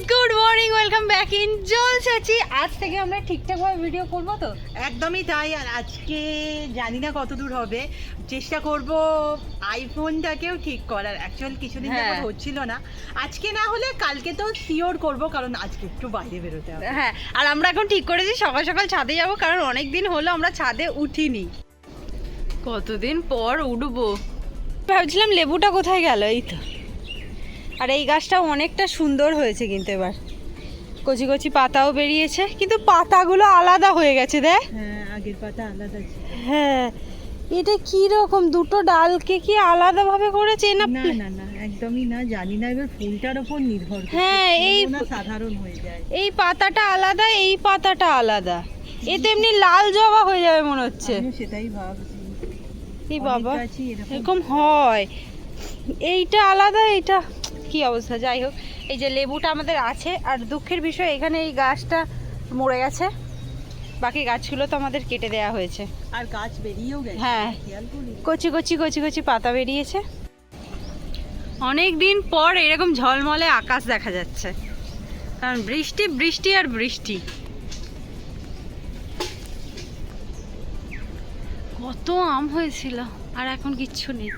Guys good morning welcome back in জলসাচি। আজ থেকে আমরা ঠিকঠাকভাবে ভিডিও করব তো? একদমই তাই আর আজকে জানি না কত দূর হবে। চেষ্টা করব আইফোনটাকেও ঠিক করার। অ্যাকচুয়াল কিছুদিন হ্যাঁ। যাবত হচ্ছিল না। আজকে না হলে কালকে তো শিওর করব কারণ আজকে একটু বাইরে বেরোতে হবে। হ্যাঁ আর আমরা এখন ঠিক করেছি সকাল সকাল ছাদে যাব কারণ অনেক দিন হলো আমরা ছাদে উঠিনি। কতদিন পর উঠবো? ভাবছিলাম লেবুটা কোথায় গেল এই তো। আর এই গাছটা অনেকটা সুন্দর হয়েছে কিন্তু এবার। কচি কচি পাতাও বেরিয়েছে কিন্তু পাতাগুলো আলাদা হয়ে গেছে দেখ। হ্যাঁ আগের পাতা আলাদা হ্যাঁ এটা কি রকম? দুটো ডালকে কি আলাদাভাবে করেছে? না না না একদমই না জানি না এবার ফুলটার ওপর নির্ভর হ্যাঁ, এই- সাধারণ হয়ে যায়। এই পাতাটা আলাদা এই পাতাটা আলাদা। এ তো এমনি লাল জবা হয়ে যাবে মনে হচ্ছে। সেটাই ভাবছি। এই বাবা। এরকম হয়। এইটা আলাদা এইটা কি অবস্থা? যাই হোক এই যে লেবুটা আমাদের আছে আর দুঃখের বিষয় এখানে এই গাছটা মরে গেছে। বাকি গাছগুলো তো আমাদের কেটে দেওয়া হয়েছে। আর গাছ বেরিয়েও গেছে। হ্যাঁ। কচি কচি কচি কচি পাতা বেরিয়েছে। অনেক দিন পর এরকম ঝলমলে আকাশ দেখা যাচ্ছে। কারণ বৃষ্টি বৃষ্টি আর বৃষ্টি। কত আম হয়েছিল আর এখন কিচ্ছু নেই।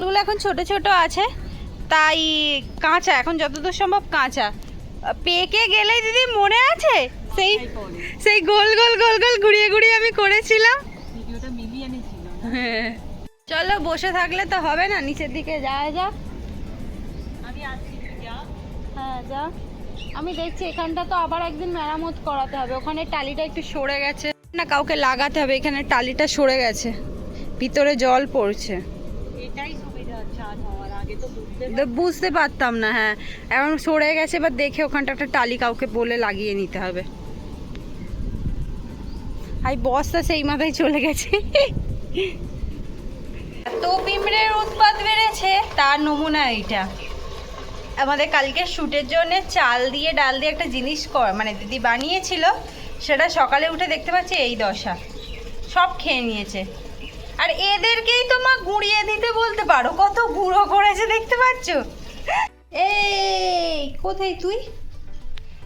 এগুলো এখন ছোট ছোট আছে। তাই কাঁচা এখন যতদূর সম্ভব কাঁচা। পেকে গেলেই দিদি মনে আছে? সেই সেই গোল গোল গোল গোল ঘুরিয়ে ঘুরিয়ে আমি করেছিলাম। চলো বসে থাকলে তো হবে না নিচের দিকে যাওয়া যাক। হ্যাঁ যা। আমি দেখছি এখানটা তো আবার একদিন মেরামত করাতে হবে। ওখানে টালিটা একটু সরে গেছে। না কাউকে লাগাতে হবে এখানে টালিটা সরে গেছে। ভিতরে জল পড়ছে। এটাই বুঝতে পারতাম না হ্যাঁ। এখন সরে গেছে, এবার দেখে ওখানটা একটা টালি কাউকে বলে লাগিয়ে নিতে হবে। আই বস্তা সেই মাথায় চলে গেছে। তো পিঁপড়ের উৎপাত বেড়েছে, তার নমুনা এইটা। আমাদের কালকে শ্যুটের জন্য চাল দিয়ে ডাল দিয়ে একটা জিনিস মানে দিদি বানিয়েছিল, সেটা সকালে উঠে দেখতে পাচ্ছি এই দশা। সব খেয়ে নিয়েছে। আর এদেরকেই তো মা গুঁড়িয়ে দিতে বলতে পারো। কত গুঁড়ো করেছে দেখতে পাচ্ছ? এই, কোথায় তুই?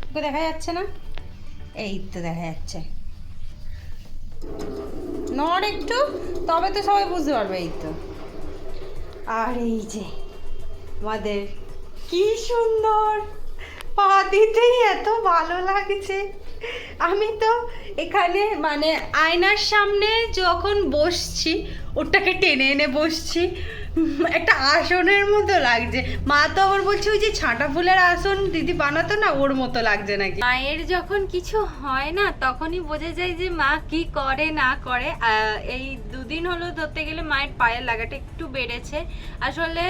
তোকে দেখা যাচ্ছে না? এই তো দেখা যাচ্ছে। নড় একটু, তবে তো সবাই বুঝতে পারবে এই তো। আর এই যে, আমাদের কি সুন্দর পা দিতেই এত ভালো লাগছে। আমি তো এখানে মানে আয়নার সামনে যখন বসছি ওটাকে টেনে এনে বসছি। একটা আসনের মতো লাগছে। মা তো আবার বলছে ওই যে ছাঁটা ফুলের আসন দিদি বানাতো না ওর মতো লাগছে নাকি? মায়ের যখন কিছু হয় না তখনই বোঝা যায় যে মা কি করে না করে। এই দুদিন হলো ধরতে গেলে মায়ের পায়ের লাগাটা একটু বেড়েছে। আসলে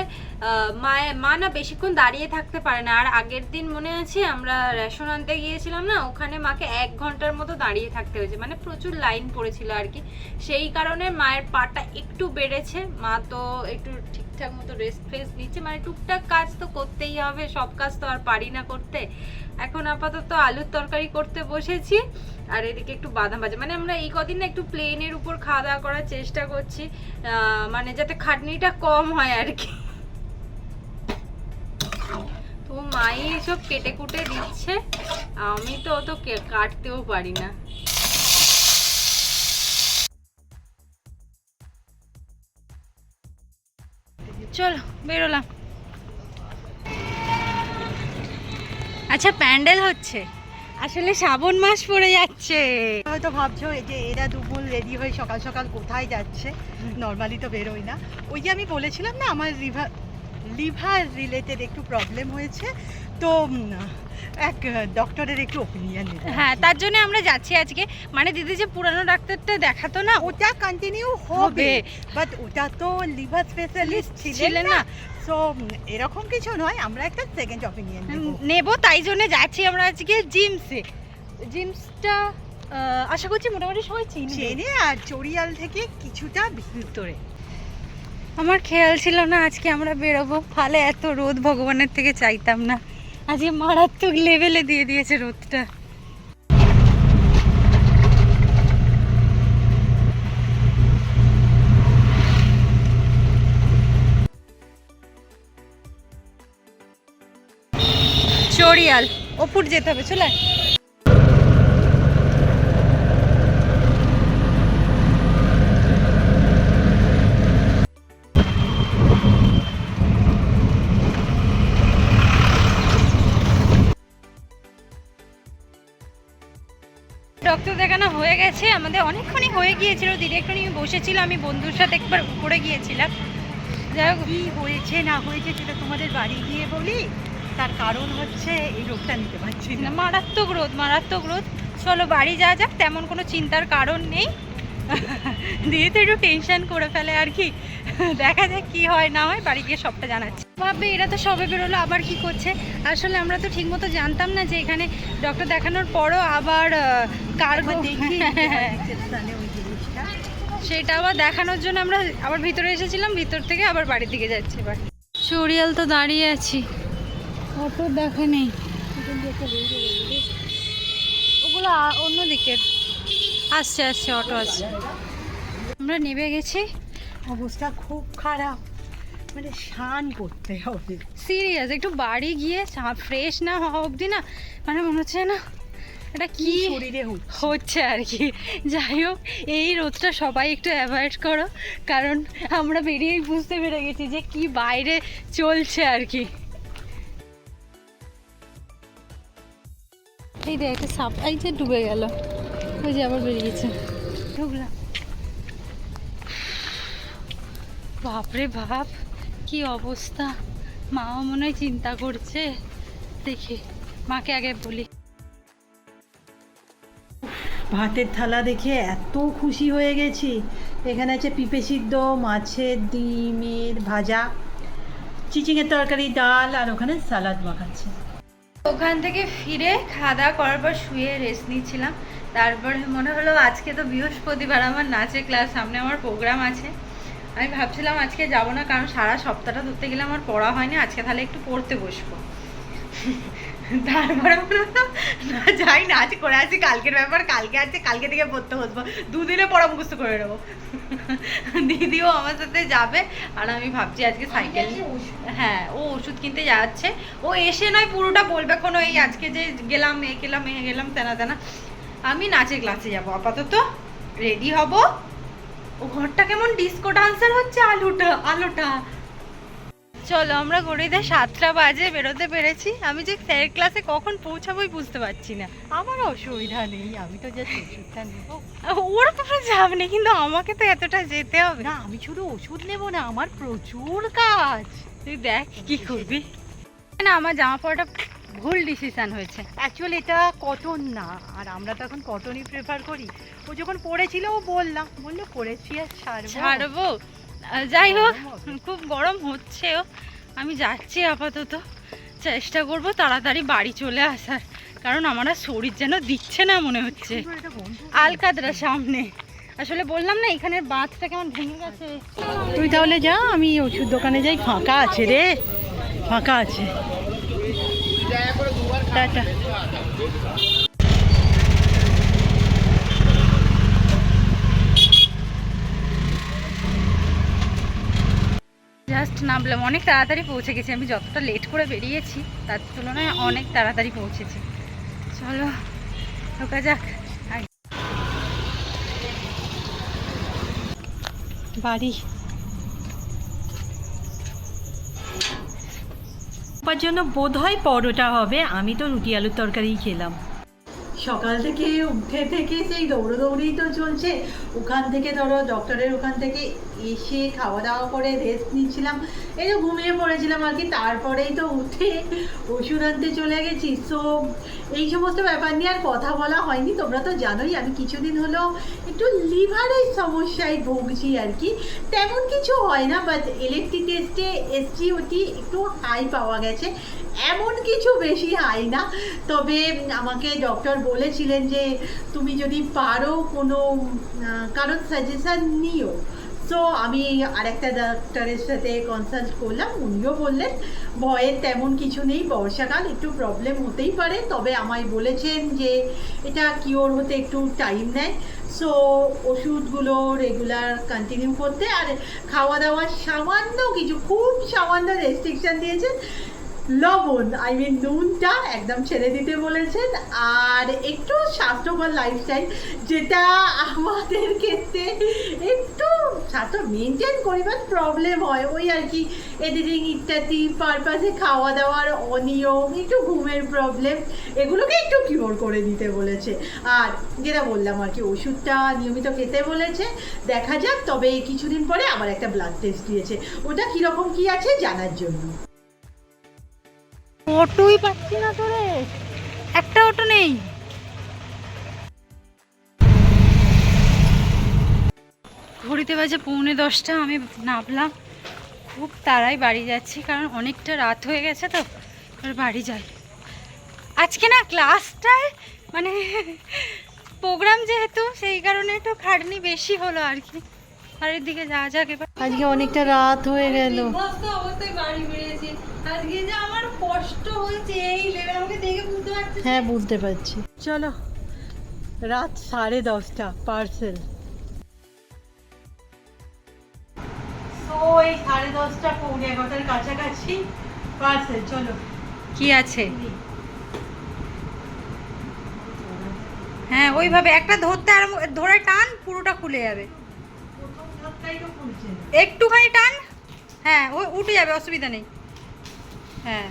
আহ, মায়ে মা না বেশিক্ষণ দাঁড়িয়ে থাকতে পারে না। আর আগের দিন মনে আছে আমরা রেশন আনতে গিয়েছিলাম না ওখানে মাকে এক ঘণ্টার মতো দাঁড়িয়ে থাকতে হয়েছে। মানে প্রচুর লাইন পড়েছিল আর কি। সেই কারণে মায়ের পাটা একটু বেড়েছে, মা তো একটু ঠিকঠাক মতো রেস্ট ফেস্ট নিচ্ছে মানে টুকটাক কাজ তো করতেই হবে, সব কাজ তো আর পারি না করতে। এখন আপাতত আলুর তরকারি করতে বসেছি, আর এদিকে একটু বাদাম ভাজা। মানে আমরা এই কদিন না একটু প্লেনের উপর খাওয়া দাওয়া করার চেষ্টা করছি মানে যাতে খাটনিটা কম হয় আর কি। তো মাই এসব কেটে কুটে দিচ্ছে, আমি তো অত কাটতেও পারি না। চলো বেরোলাম। আচ্ছা প্যান্ডেল হচ্ছে। আসলে শ্রাবণ মাস পড়ে যাচ্ছে। হয়তো ভাবছ এই যে এরা দুপুর রেডি হয়ে সকাল সকাল কোথায় যাচ্ছে? নর্মালি তো বেরোই না। ওই যে আমি বলেছিলাম না আমার লিভার লিভার রিলেটেড একটু প্রবলেম হয়েছে। তো এক ডক্টরের একটু ওপিনিয়ন হ্যাঁ তার জন্য আমরা যাচ্ছি আজকে। মানে দিদি যে পুরানো ডাক্তারটা দেখাতো না ওটা কন্টিনিউ হবে। বাট ওটা তো লিভার স্পেশালিস্ট ছিলেন না। সো এরকম কিছু নয় আমরা একটা সেকেন্ড অপিনিয়ন নেব। তাই জন্য যাচ্ছি আমরা আজকে জিমসে। জিমসটা আশা করছি মোটামুটি সবাই চিনবে। চেনে আর চড়িয়াল থেকে কিছুটা ভিতরে। আমার খেয়াল ছিল না আজকে আমরা বেরোবো। ফালে এত রোদ ভগবানের থেকে চাইতাম না। আজকে মারাত্মক লেভেলে দিয়ে দিয়েছে রোদটা। চড়িয়াল অপুর যেতে হবে চলে দেখানো হয়ে গেছে, আমাদের অনেকক্ষণই হয়ে গিয়েছিল, দিদি একটু নিয়ে বসেছিল, আমি বন্ধুর সাথে একবার উপরে গিয়েছিলাম। যাই হোক, কি হয়েছে, না হয়েছে সেটা তোমাদের বাড়ি গিয়ে বলি। তার কারণ হচ্ছে এই রোগটা নিতে পারছি না। না মারাত্মক রোদ মারাত্মক রোদ চলো বাড়ি যাওয়া যাক, তেমন কোনো চিন্তার কারণ নেই। দিয়ে তো একটু টেনশন করে ফেলে আর কি। দেখা যাক কি হয়, না হয় বাড়ি গিয়ে সবটা জানাচ্ছি। ভাববে এরা তো সবে বেরোলো আবার কি করছে? আসলে আমরা তো ঠিকমতো জানতাম না যে এখানে ডক্টর দেখানোর পরও আবার কার্গো দেখি সেটা আবার দেখানোর জন্য আমরা আবার ভিতরে এসেছিলাম ভিতর থেকে আবার বাড়ির দিকে যাচ্ছি এবার। চড়িয়াল তো দাঁড়িয়ে আছি। অটো দেখা নেই। ওগুলো অন্যদিকের আসছে আসছে অটো আসছে। আমরা নেমে গেছি। অবস্থা খুব খারাপ। মানে স্নান করতে হবে। সিরিয়াস একটু বাড়ি গিয়ে ফ্রেশ না হওয়া অবধি না মানে মনে হচ্ছে না এটা কি শরীরে হচ্ছে? আর কি। যাই হোক এই রোদটা সবাই একটু অ্যাভয়েড করো কারণ আমরা বেরিয়েই বুঝতে পেরে গেছি যে কি বাইরে চলছে আর কি। এই দেখ একটা সাপ এই যে ডুবে গেল। ওই যে আবার বেরিয়েছে। ঢুকলাম। বাপরে বাপ। কি অবস্থা? মাও মনে হয় চিন্তা করছে। দেখি মাকে আগে বলি। ভাতের থালা দেখে এত খুশি হয়ে গেছি। এখানে আছে পিঁপে সিদ্ধ মাছের ডিমের ভাজা চিচিংয়ের তরকারি ডাল আর ওখানে সালাদ মাখাচ্ছে। ওখান থেকে ফিরে খাওয়া দাওয়া করার পর শুয়ে রেস্ট নিচ্ছিলাম। তারপরে মনে হলো আজকে তো বৃহস্পতিবার আমার নাচের ক্লাস সামনে আমার প্রোগ্রাম আছে। আমি ভাবছিলাম আজকে যাব না কারণ সারা সপ্তাহটা ধরতে গেলে আমার পড়া হয়নি আজকে তাহলে একটু পড়তে বসবো। তারপরে না যাই নাচ করে আছি কালকের ব্যাপার কালকে আছে কালকে থেকে পড়তে বসবো দুদিনে পড়া মুখস্থ করে নেব। দিদিও আমার সাথে যাবে আর আমি ভাবছি আজকে সাইকেল হ্যাঁ ও ওষুধ কিনতে যাচ্ছে ও এসে নয় পুরোটা বলবে কোনো এই আজকে যে গেলাম এ গেলাম এ গেলাম তেনা তেনা। আমি নাচের ক্লাসে যাব আপাতত রেডি হব। ও ঘরটা কেমন ডিস্কো ডান্সার হচ্ছে আলুটা আলোটা। চলো আমরা ঘড়িতে সাতটা বাজে বেরোতে পেরেছি। আমি যে স্যার ক্লাসে কখন পৌঁছাবোই বুঝতে পারছি না। আমার অসুবিধা নেই আমি তো জাস্ট ওষুধটা নেব। ওরা তো যাবে না কিন্তু আমাকে তো এতটা যেতে হবে। না আমি শুধু ওষুধ নেব না আমার প্রচুর কাজ। তুই দেখ কি করবি। না আমার জামা পড়াটা ভুল ডিসিশন হয়েছে। অ্যাকচুয়ালি এটা কটন না। আর আমরা তো এখন কটনই প্রেফার করি। ও যখন পড়েছিল ও বললাম বলল পড়েছি আর ছাড়বো। ছাড়বো। যাই হোক খুব গরম হচ্ছেও আমি যাচ্ছি আপাতত। চেষ্টা করব তাড়াতাড়ি বাড়ি চলে আসার। কারণ আমার আর শরীর যেন দিচ্ছে না মনে হচ্ছে। আলকাতরা সামনে। আসলে বললাম না এখানের বাঁধটা কেমন ভেঙে গেছে। তুই তাহলে যা আমি ওষুধ দোকানে যাই। ফাঁকা আছে রে। ফাঁকা আছে। জাস্ট নামলাম। অনেক তাড়াতাড়ি পৌঁছে গেছি। আমি যতটা লেট করে বেরিয়েছি, তার তুলনায় অনেক তাড়াতাড়ি পৌঁছেছি। চলো, ঢোকা যাক। বাড়ি। জন্য বোধ হয় পরোটা হবে। আমি তো রুটি আলুর তরকারিই খেলাম। সকাল থেকে উঠে থেকে সেই দৌড়োদৌড়ি তো চলছে। ওখান থেকে ধরো ডক্টরের ওখান থেকে এসে খাওয়া দাওয়া করে রেস্ট নিচ্ছিলাম। এই তো ঘুমিয়ে পড়েছিলাম আর কি, তারপরেই তো উঠে ওষুধ আনতে চলে গেছি। সো এই সমস্ত ব্যাপার নিয়ে আর কথা বলা হয়নি। তোমরা তো জানোই, আমি কিছুদিন হলো একটু লিভারের সমস্যায় ভুগছি আর কি। তেমন কিছু হয় না বাট ইলেকট্রিক টেস্টে এসছি ওটি একটু হাই পাওয়া গেছে। এমন কিছু বেশি হাই না। তবে আমাকে ডক্টর বলেছিলেন যে তুমি যদি পারো কোনো কারোর সাজেশন নিও। সো আমি আরেকটা ডাক্তারের সাথে কনসাল্ট করলাম, উনিও বললেন, ভয়ের তেমন কিছু নেই, বর্ষাকাল একটু প্রবলেম হতেই পারে। তবে আমায় বলেছেন যে এটা কিওর হতে একটু টাইম নেয়। সো ওষুধগুলো রেগুলার কন্টিনিউ করতে। আর খাওয়া দাওয়া সামান্য কিছু, খুব সামান্য রেস্ট্রিকশন দিয়েছেন। লবণ আই মিন নুনটা একদম ছেড়ে দিতে বলেছেন। আর একটু স্বাস্থ্যকর লাইফস্টাইল যেটা আমাদের ক্ষেত্রে একটু স্বাস্থ্য মেনটেন করিবার প্রবলেম হয়। ওই আর কি এডিটিং ইত্যাদি পারপাসে খাওয়া দাওয়ার অনিয়ম, একটু ঘুমের প্রবলেম এগুলোকে একটু কিওর করে দিতে বলেছে। আর যেটা বললাম আর কি, ওষুধটা নিয়মিত খেতে বলেছে। দেখা যাক, তবে কিছুদিন পরে আবার একটা ব্লাড টেস্ট দিয়েছে। ওটা কীরকম কী আছে জানার জন্য। অটোই পাচ্ছি না তোরে। একটা অটো নেই। ঘড়িতে বাজে পৌনে দশটা, আমি নামলাম। খুব তাড়াই বাড়ি যাচ্ছি, কারণ অনেকটা রাত হয়ে গেছে তো বাড়ি যাই। আজকে না ক্লাসটায় মানে প্রোগ্রাম যেহেতু, সেই কারণে একটু খাটনি বেশি হলো আর কি। যাওয়া যাক এবার আজকে অনেকটা রাত হয়ে গেল। অবস্থায় বাড়ি বেরিয়েছি আজকে যে আমার কষ্ট হয়েছে এই আমাকে দেখে বুঝতে পারছিস? হ্যাঁ বুঝতে পারছি। চলো রাত সাড়ে দশটা পার্সেল তো এই সাড়ে দশটা পৌনে এগারোটার কাছাকাছি পার্সেল চলো। কি আছে? হ্যাঁ ওইভাবে একটা ধরতে আর ধরে টান পুরোটা খুলে যাবে। একটুখানি টান। হ্যাঁ ও উঠে যাবে অসুবিধা নেই। হ্যাঁ।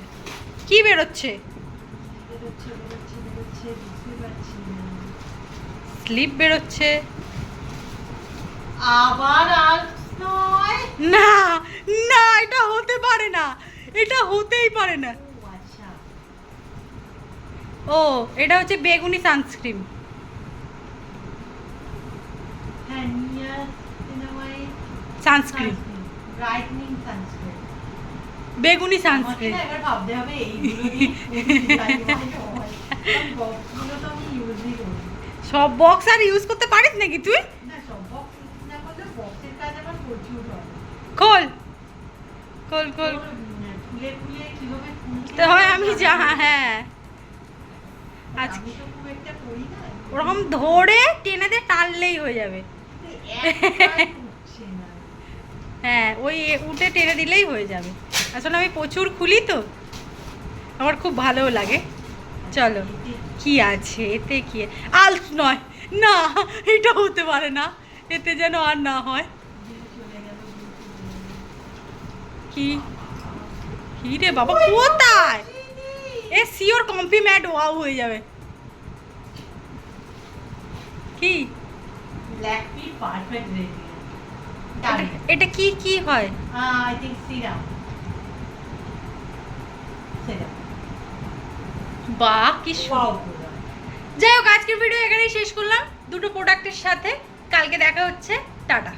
কি বেরোচ্ছে? স্লিপ বেরোচ্ছে। আবার আর নয়? না না এটা হতে পারে না। এটা হতেই পারে না। ও আচ্ছা। ও এটা হচ্ছে বেগুনি সানস্ক্রিন সানস্ক্রিন ব্রাইটনিং সানস্ক্রিন বেগুনি সানস্ক্রিন এবার ভাবতে হবে এইগুলো সব বক্স আর ইউজ করতে পারিস নাকি তুই? খোল। খোল খোল। তো হয় আমি যা হ্যাঁ। আজকে ওরকম ধরে টেনে দিয়ে টানলেই হয়ে যাবে। হ্যাঁ ওই উঠে টেনে দিলেই হয়ে যাবে। আসলে আমি প্রচুর খুলি তো। আমার খুব ভালোও লাগে। চলো, কি আছে? এতে কি? আল নয়। না, এটা হতে পারে না। এতে যেন আর না হয়। কি? কি রে বাবা? কোথায়? এ সিওর কমপ্লিমেন্ট ওয়াও হয়ে যাবে। কি? ব্ল্যাকপি পারফেক্ট রেডি এটা- কি কি হয়? I think serum. সিরাম। বা কি যাই হোক আজকের ভিডিও এখানেই শেষ করলাম। দুটো প্রোডাক্টের সাথে। কালকে দেখা হচ্ছে। টাটা।